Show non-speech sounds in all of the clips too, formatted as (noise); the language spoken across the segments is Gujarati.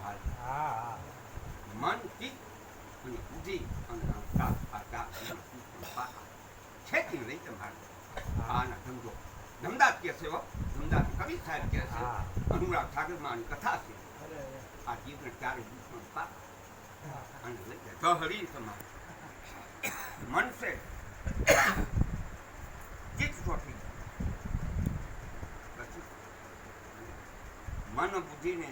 (coughs) મન અને બુદ્ધિ અને છેકી રહી તમારે આના ધંધો ધમદાત કે છે. કવિ સાહેબ કે છે. અનુરાગ ઠાકરમાની કથા છે આ જીવન ચારે દુશ્મન મન છે જીત ચોટી મન બુદ્ધિ ને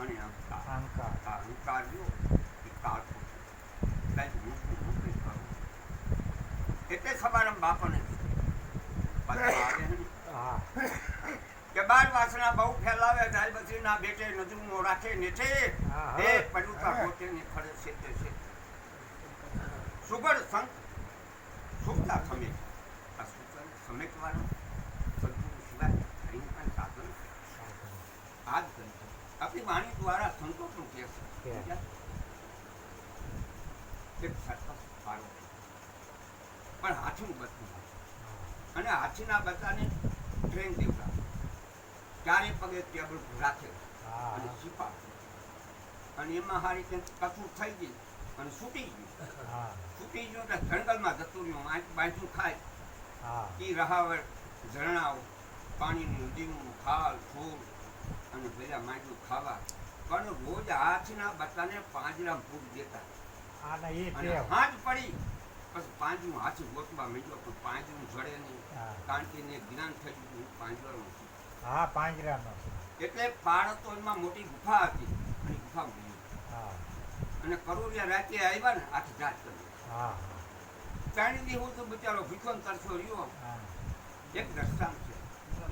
અને અહંકાર. આ જો એ કાળ એટલે ખબર બાપાને ને? કે બાર વાસણા બહુ ફેલાવે દાલ બત્રીના બેટે નજરું રાખે નેઠે. એ. પડુકા પોતે ને ખડે છે તે છે સુગર સંત સુખતા સમેટ આ સુગડ સમેટવાનો સદગુરુ સિવાય અહીં પણ સાધન આ જ કરી આપણી વાણી દ્વારા સંતોષનું છે. કે. એક સરકસ પાડો પણ હાથીનું બચવું અને હાથીના બચ્ચાને ટ્રેન દેવડા ચારે પગે ટેબલ રાખે. અને છીપા અને એમાં હારી કે કસૂર થઈ ગઈ અને છૂટી ગયું. છૂટી ગયું એટલે જંગલમાં જતું રહ્યું. આંખ બાજુ ખાય. એ ઈ રહાવર ઝરણાઓ પાણીનું નદીનું ખાલ ફૂલ અને પેલા માંડ્યું ખાવા. પણ રોજ હાથના બચ્ચાને પાંજરામાં ફૂટ દેતા. અને હાથ પડી. પછી પાંજરું હાથ ગોતવા માંડ્યો પણ પાંજરું જડે નહીં. કારણ કે એને જ્ઞાન થયું હું પાંજરાનું છે. હા પાંજરાનો એટલે એમાં મોટી ગુફા હતી. અને ગુફા ગયું. અને કરોડિયા રાતે આવ્યા ને આખી જાત કરી ત્રણ દી હું તો બિચારો ભીખો તરસો રહ્યો. એક દ્રષ્ટાંત છે.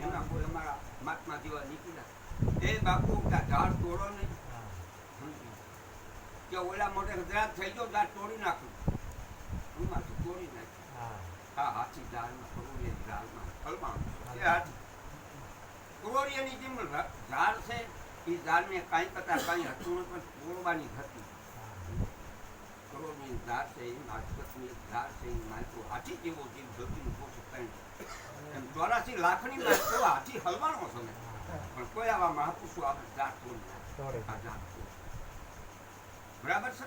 એના કોઈ અમારા મહાત્મા જેવા નીકળ્યા. એ બાપુ ઝાડ તોડો નહીં કે ઓલા મોટે ઝાડ થઈ ગયો ઝાડ તોડી નાખ્યું હું માથું તોડી નાખ્યું હા. હાથી ઝાડમાં કરોડિયાની ઝાડમાં ફલમાં એ હાથી કરોડિયાની જેમ ઝાડ છે એ ઝાડને કાંઈ કરતા કાંઈ હતું પણ તોડવાની હતી. કરોડની ઝાડ છે એ નાચકતની ઝાડ છે એ નાચો હાથી જેવો જીવ ધરતીનું પોષક એમ ચોરાસી લાખની નાચતો હાથી હલવાનો સમય પણ કોઈ આવા મહાપુરુષો આપણે ઝાડ નથી. આ બરાબર છે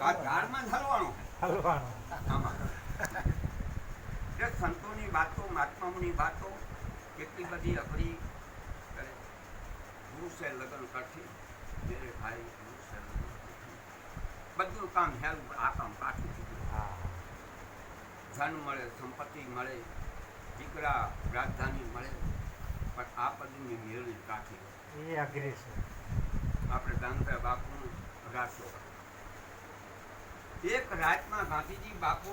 આ ઝાડમાં હલવાનો હલવાનો. જે સંતોની વાતો મહાત્માઓની વાતો કેટલી બધી અઘરી ગુરુ સે લગ્ન કરતી. મેરે ભાઈ ગુરુ સે બધું કામ હેલું આ કામ પાછું થયું ધન મળે સંપત્તિ મળે દીકરા રાજધાની બધું મેળવી કાઢી એ અઘરી છે. આપણે દાનભાઈ બાપુનું રાસો એક રાતમાં ગાંધીજી બાપુ